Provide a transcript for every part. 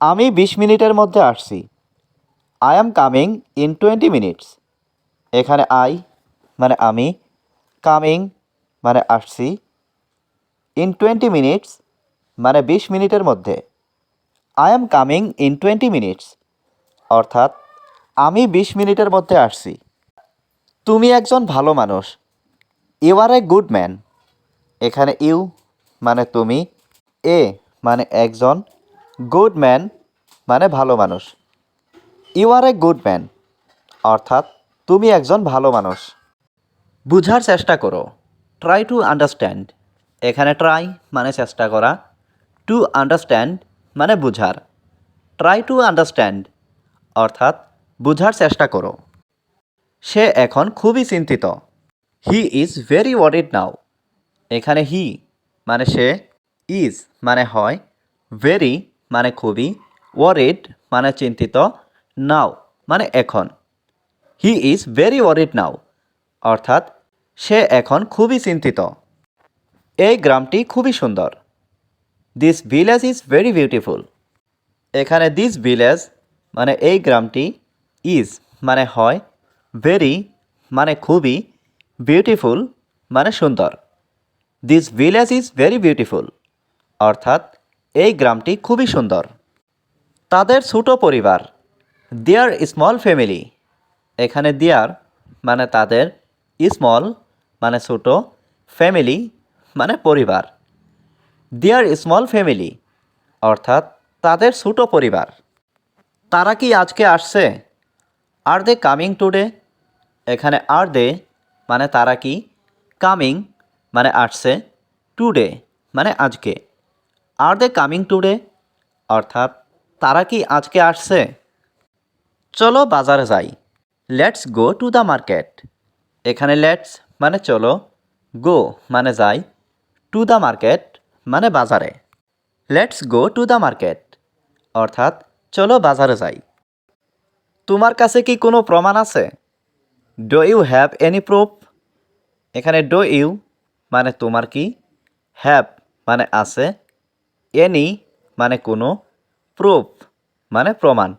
আমি বিশ মিনিটের মধ্যে আসছি। I am coming in twenty minutes এখানে আই মানে আমি কামিং মানে আসছি ইন টোয়েন্টি মিনিটস মানে বিশ মিনিটের মধ্যে। I am coming in twenty minutes অর্থাৎ আমি বিশ মিনিটের মধ্যে আসছি। তুমি একজন ভালো মানুষ। You are a good man এখানে ইউ মানে তুমি, এ মানে একজন গুড ম্যান মানে ভালো মানুষ। You are a good man, অর্থাৎ তুমি একজন ভালো মানুষ। বুঝার চেষ্টা করো। ট্রাই টু আন্ডারস্ট্যান্ড এখানে ট্রাই মানে চেষ্টা করা। টু আন্ডারস্ট্যান্ড মানে বুঝার। ট্রাই টু আন্ডারস্ট্যান্ড অর্থাৎ বুঝার চেষ্টা করো। সে এখন খুবই চিন্তিত। He is very worried now এখানে হি মানে সে ইজ মানে হয় ভেরি মানে খুবই ওয়ারিড মানে চিন্তিত নাও মানে এখন। He is very worried now অর্থাৎ সে এখন খুবই চিন্তিত। এই গ্রামটি খুবই সুন্দর। This village is very beautiful এখানে দিস ভিলেজ মানে এই গ্রামটি ইজ মানে হয় ভেরি মানে খুবই বিউটিফুল মানে সুন্দর। This village is very beautiful অর্থাৎ এই গ্রামটি খুবই সুন্দর। তাদের ছোট পরিবার, দেয়ার স্মল ফ্যামিলি এখানে দেয়ার মানে তাদের স্মল মানে ছোট ফ্যামিলি মানে পরিবার। দেয়ার স্মল ফ্যামিলি অর্থাৎ তাদের ছোট পরিবার। তারা কি আজকে আসছে? আর দে কামিং টুডে এখানে আর দে মানে তারা কি কামিং মানে আসছে টুডে মানে আজকে। আর দে কামিং টুডে অর্থাৎ, তারা কি আজকে আসছে? চলো বাজারে যাই। Let's go to the market এখানে লেটস মানে চলো গো মানে যাই। টু দ্য মার্কেট মানে বাজারে। Let's go to the market অর্থাৎ, চলো বাজারে যাই। তোমার কাছে কি কোনো প্রমাণ আছে? Do you have any proof এখানে ডো ইউ মানে তোমার কি? হ্যাভ মানে আছে। এনি মানে কোনো প্রুফ মানে প্রমাণ।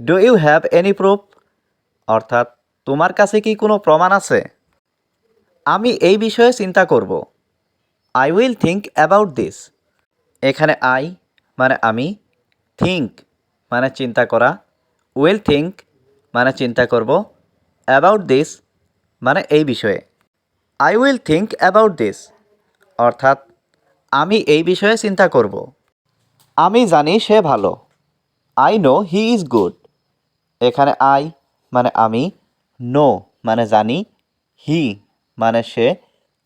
Do you have any proof অর্থাৎ, তোমার কাছে কি কোনো প্রমাণ আছে? আমি এই বিষয়ে চিন্তা করব। I will think about this এখানে আই মানে আমি থিঙ্ক মানে চিন্তা করা। উইল থিঙ্ক মানে চিন্তা করব। অ্যাবাউট দিস মানে এই বিষয়ে। I will think about this অর্থাৎ আমি এই বিষয়ে চিন্তা করব। আমি জানি সে ভালো। I know he is good এখানে আই মানে আমি নো মানে জানি হি মানে সে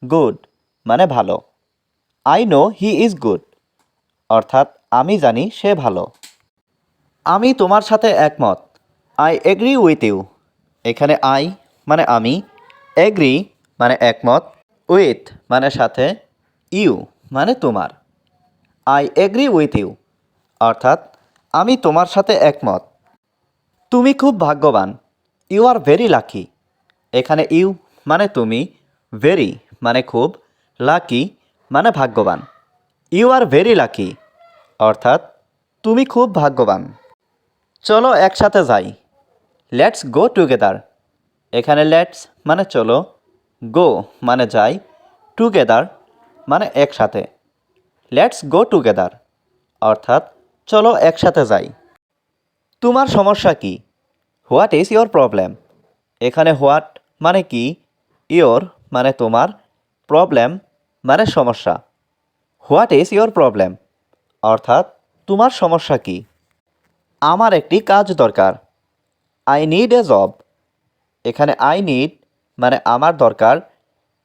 গুড মানে ভালো। I know he is good অর্থাৎ আমি জানি সে ভালো। আমি তোমার সাথে একমত। আই এগ্রি উইথ ইউ এখানে আই মানে আমি এগ্রি মানে একমত উইথ মানে সাথে ইউ মানে তোমার। আই এগ্রি উইথ ইউ অর্থাৎ, আমি তোমার সাথে একমত। তুমি খুব ভাগ্যবান। ইউ আর ভেরি লাকি এখানে ইউ মানে তুমি ভেরি মানে খুব লাকি মানে ভাগ্যবান। ইউ আর ভেরি লাকি অর্থাৎ, তুমি খুব ভাগ্যবান। চলো একসাথে যাই। লেটস গো টুগেদার এখানে লেটস মানে চলো গো মানে যাই। টুগেদার মানে একসাথে। লেটস গো টুগেদার অর্থাৎ, চলো একসাথে যাই। তোমার সমস্যা কি? হোয়াট ইজ ইয়োর প্রবলেম এখানে হোয়াট মানে কি? ইয়োর মানে তোমার। প্রবলেম মানে সমস্যা। হোয়াট ইজ ইয়োর প্রবলেম অর্থাৎ, তোমার সমস্যা কি? আমার একটি কাজ দরকার। আই নিড এ জব এখানে আই নিড মানে আমার দরকার।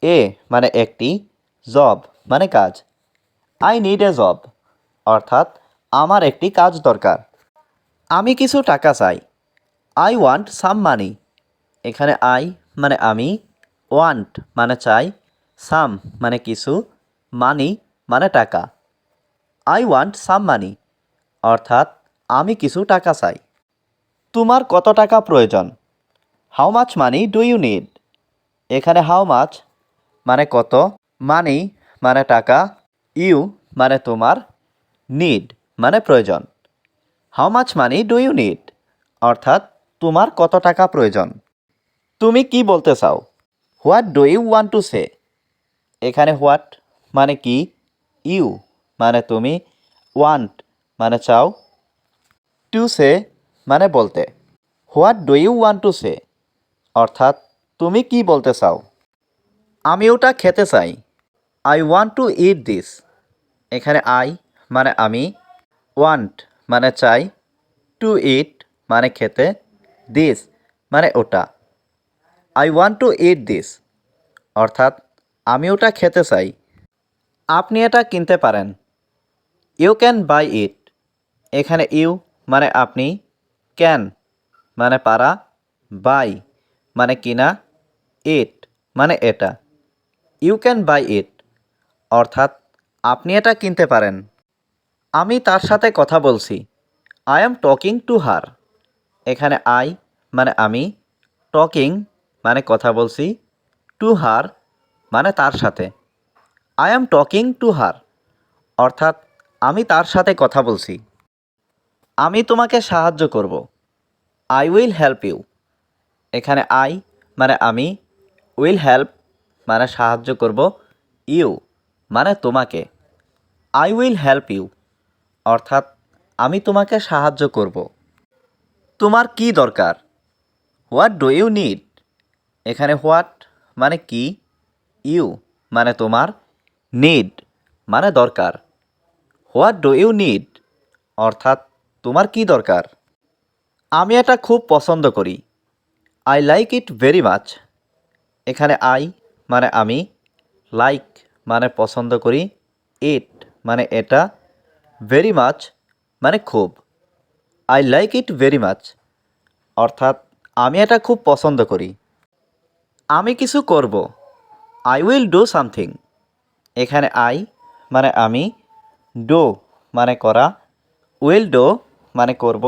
এ মানে একটি জব মানে কাজ। আই নিড এ জব অর্থাৎ আমার একটি কাজ দরকার। আমি কিছু টাকা চাই। আই ওয়ান্ট সাম মানি এখানে আই মানে আমি ওয়ান্ট মানে চাই সাম মানে কিছু মানি মানে টাকা। আই ওয়ান্ট সাম মানি অর্থাৎ আমি কিছু টাকা চাই। তোমার কত টাকা প্রয়োজন? How much money do you need এখানে হাউ মাচ মানে কত? মানি মানে টাকা, ইউ মানে তোমার নিড মানে প্রয়োজন। How much money do you need অর্থাৎ, তোমার কত টাকা প্রয়োজন। তুমি কি বলতে চাও? What do you want to say এখানে হোয়াট মানে কি? ইউ মানে তুমি। ওয়ান্ট মানে চাও। টু সে মানে বলতে। What do you want to say অর্থাৎ, তুমি কি বলতে চাও? আমি ওটা খেতে চাই। I want to eat this এখানে আই মানে আমি। ওয়ান্ট মানে চাই। টু ইট মানে খেতে। দিস মানে ওটা। I want to eat this অর্থাৎ আমি ওটা খেতে চাই। আপনি এটা কিনতে পারেন। ইউ ক্যান বাই ইট এখানে ইউ মানে আপনি। ক্যান মানে পারা। বাই মানে কিনা। ইট মানে এটা। ইউ ক্যান বাই ইট অর্থাৎ আপনি এটা কিনতে পারেন। আমি তার সাথে কথা বলছি। I am talking to her এখানে আই মানে আমি টকিং মানে কথা বলছি। টু হার মানে তার সাথে। I am talking to her অর্থাৎ আমি তার সাথে কথা বলছি। আমি তোমাকে সাহায্য করব। আই উইল হেল্প ইউ এখানে আই মানে আমি উইল হেল্প মানে সাহায্য করব। ইউ মানে তোমাকে। আই উইল হেল্প ইউ অর্থাৎ আমি তোমাকে সাহায্য করব। তোমার কি দরকার? হোয়াট ডু ইউ নিড এখানে হোয়াট মানে কি? ইউ মানে তোমার নিড মানে দরকার। হোয়াট ডু ইউ নিড অর্থাৎ তোমার কি দরকার? আমি এটা খুব পছন্দ করি। I like it very much এখানে আই মানে আমি লাইক মানে পছন্দ করি ইট মানে এটা ভেরি মাচ মানে খুব। I like it very much অর্থাৎ আমি এটা খুব পছন্দ করি। আমি কিছু করব। আই উইল ডু সামথিং এখানে আই মানে আমি ডো মানে করা। উইল ডো মানে করব।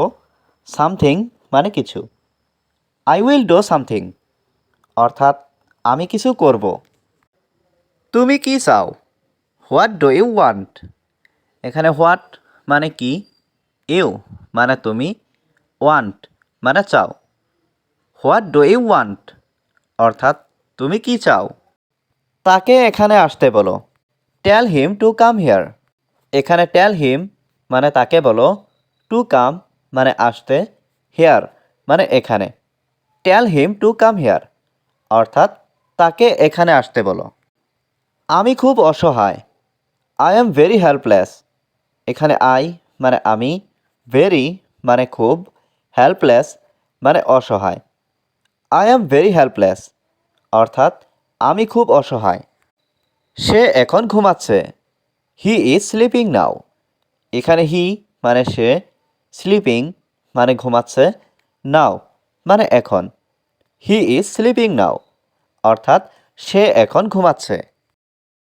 সামথিং মানে কিছু। আই উইল ডো সামথিং অর্থাৎ আমি কিছু করব। তুমি কি চাও? হোয়াট ডু ইউ ওয়ান্ট এখানে হোয়াট মানে কি? ইউ মানে তুমি। ওয়ান্ট মানে চাও। হোয়াট ডু ইউ ওয়ান্ট অর্থাৎ তুমি কি চাও? তাকে এখানে আসতে বলো। Tell him to come here এখানে টেল হিম মানে তাকে বলো টু কাম মানে আসতে হেয়ার মানে এখানে। Tell him to come here অর্থাৎ তাকে এখানে আসতে বলো। আমি খুব অসহায়। আই এম ভেরি হেল্পলেস এখানে আই মানে আমি ভেরি মানে খুব হেল্পলেস মানে অসহায়। আই এম ভেরি হেল্পলেস অর্থাৎ আমি খুব অসহায়। সে এখন ঘুমাচ্ছে। হি ইজ স্লিপিং নাও এখানে হি মানে সে স্লিপিং মানে ঘুমাচ্ছে নাও মানে এখন। হি ইজ স্লিপিং নাও অর্থাৎ সে এখন ঘুমাচ্ছে।